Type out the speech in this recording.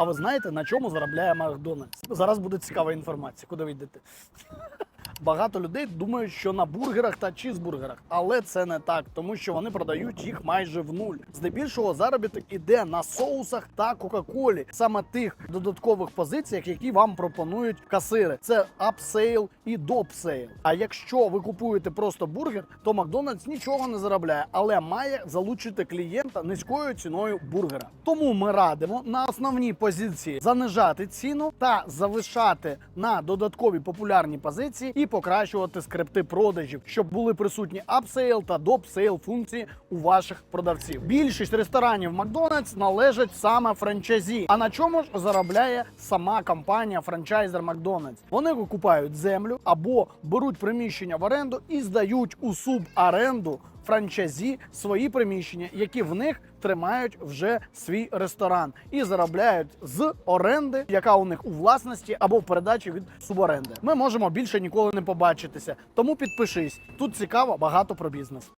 А ви знаєте, на чому заробляє Макдональдс? Зараз буде цікава інформація. Куди ви йдете? Багато людей думають, що на бургерах та чізбургерах, але це не так, тому що вони продають їх майже в нуль. Здебільшого заробіток іде на соусах та кока-колі, саме тих додаткових позиціях, які вам пропонують касири. Це апсейл і допсейл. А якщо ви купуєте просто бургер, то Макдональдс нічого не заробляє, але має залучити клієнта низькою ціною бургера. Тому ми радимо на основній позиції занижати ціну та залишати на додаткові популярні позиції і покращувати скрипти продажів, щоб були присутні апсейл та допсейл функції у ваших продавців. Більшість ресторанів Макдональдс належать саме франчайзі. А на чому ж заробляє сама компанія франчайзер Макдональдс? Вони викупають землю або беруть приміщення в оренду і здають у суборенду франчайзі свої приміщення, які в них тримають вже свій ресторан і заробляють з оренди, яка у них у власності або в передачі від суборенди. Ми можемо більше ніколи не побачитися. Тому підпишись. Тут цікаво багато про бізнес.